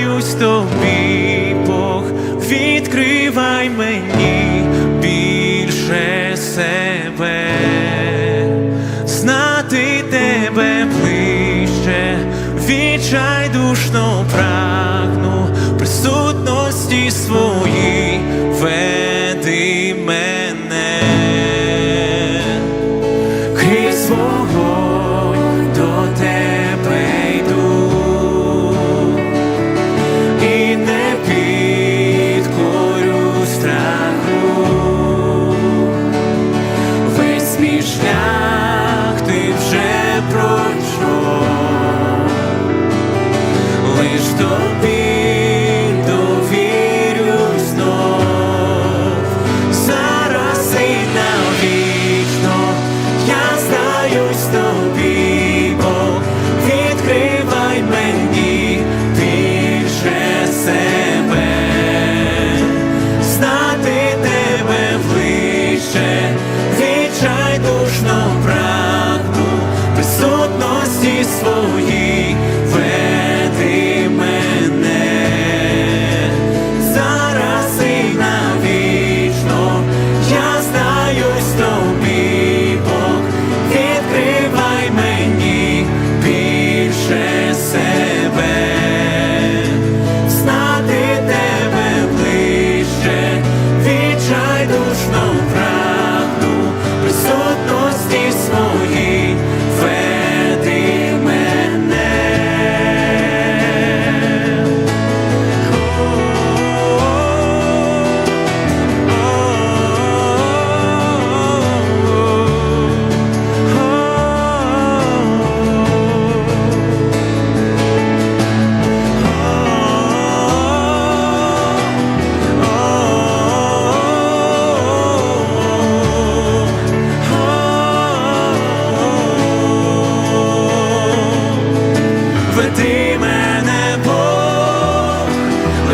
довіряюсь тобі, Бог, відкривай мені більше себе, знати тебе ближче, відчайдушно прагну присутності своїй. to be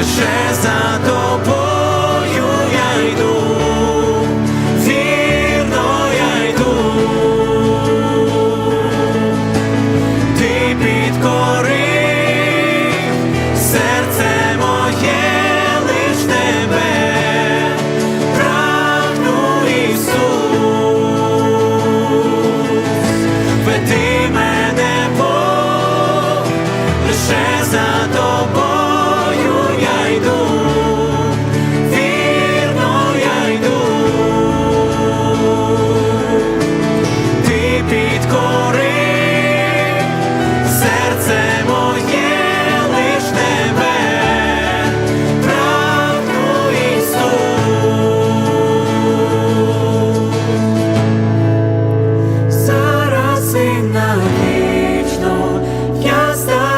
лише за тобою я йду, вірно я йду, ти підкорив серце моє лиш тебе, прагну Ісус, веди мене Бог, лише за тобою.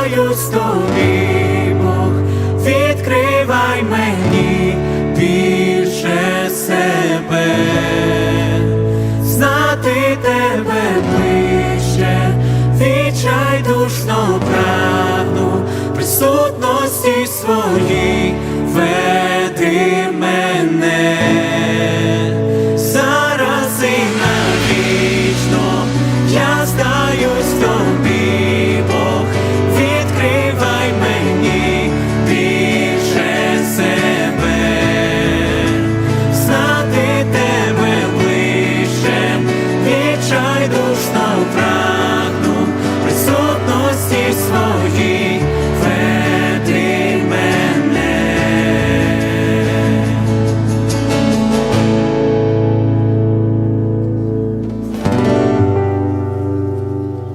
довіряюсь тобі, Бог, відкривай мені більше себе, знати тебе ближче, відчай душно прагну присутності своїй.